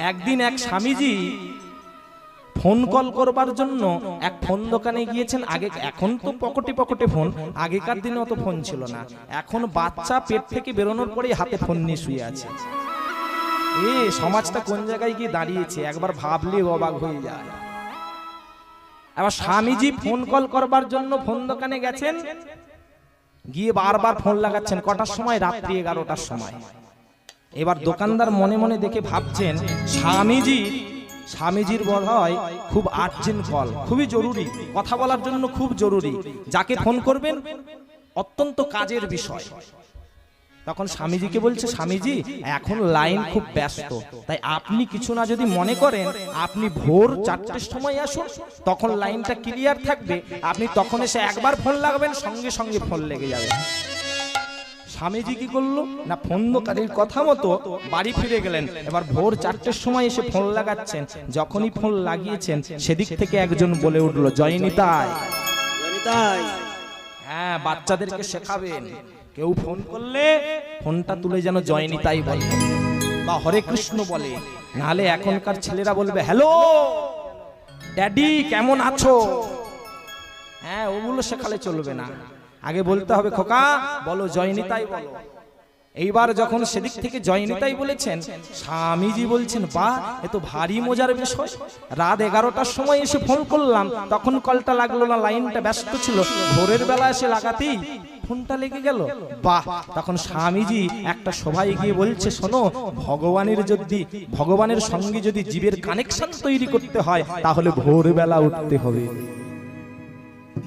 একদিন এক Swamiji phone call করবার জন্য এক ফোন দোকানে গিয়েছেন। আগে এখন তো পকেটে পকেটে ফোন, আগেকার দিনে অত ফোন ছিল না। এখন বাচ্চা পেট থেকে বেরোনোর পরেই হাতে ফোন নিয়ে শুয়ে আছে। এ, সমাজটা কোন জায়গায় গিয়ে দাঁড়িয়েছে? একবার ভাবলে অবাক হয়ে যায়। এবার স্বামীজি ফোন কল করবার জন্য ফোন দোকানে গেছেন। গিয়ে বারবার ফোন লাগাচ্ছেন। কটার সময়? রাত্রি এগারোটার সময়। এবার দোকানদার মনে মনে দেখে ভাবছেন স্বামীজি স্বামীজির বোধ হয় খুব আর্জেন্ট কল খুবই জরুরি কথা বলার জন্য খুব জরুরি যাকে ফোন করবেন অত্যন্ত কাজের বিষয়। তখন স্বামীজিকে বলছে স্বামীজি এখন লাইন খুব ব্যস্ত। তাই আপনি কিছু না যদি মনে করেন আপনি ভোর চারটের সময় আসুন তখন লাইনটা ক্লিয়ার থাকবে আপনি তখন এসে একবার ফোন লাগাবেন সঙ্গে সঙ্গে ফোন লেগে যাবে। স্বামীজি কি করল? না ফোন দোকানের কথা মতো বাড়ি ফিরে গেলেন। এবার ভোর চারটের সময় এসে ফোন লাগাচ্ছেন। যখনই ফোন লাগিয়েছেন সেদিক থেকে একজন বলে উঠল জয়নিতায় তাই হ্যাঁ বাচ্চাদেরকে শেখাবেন। কেউ ফোন করলে ফোনটা তুলে যেন জয়নিতাই বলে। বা হরে কৃষ্ণ বলে। নাহলে এখনকার ছেলেরা বলবে হ্যালো ড্যাডি কেমন আছো? হ্যাঁ ওগুলো শেখালে চলবে না। আগে বলতে হবে, খোকা, বলো জয়নিতাই বলো। এইবার যখন সেদিক থেকে জয়নিতাই বলেছেন, স্বামীজি বলছেন, বা, এ তো ভারী মজার বিষয়। রাত এগারোটার সময় এসে ফোন করলাম, তখন কলটা লাগল না, লাইনটা ব্যস্ত ছিল। ভোরের বেলা এসে লাগাতেই ফোনটা লেগে গেল। বাহ, তখন স্বামীজি একটা সভায় গিয়ে বলছে, শোনো, ভগবানের যদি, ভগবানের সঙ্গে যদি জীবের কানেকশন তৈরি করতে হয়, তাহলে ভোরবেলা উঠতে হবে।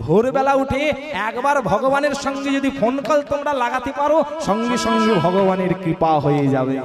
ভোরবেলা উঠে একবার ভগবানের সঙ্গে যদি ফোন কল তোমরা লাগাতে পারো, সঙ্গে সঙ্গে ভগবানের কৃপা হয়ে যাবে।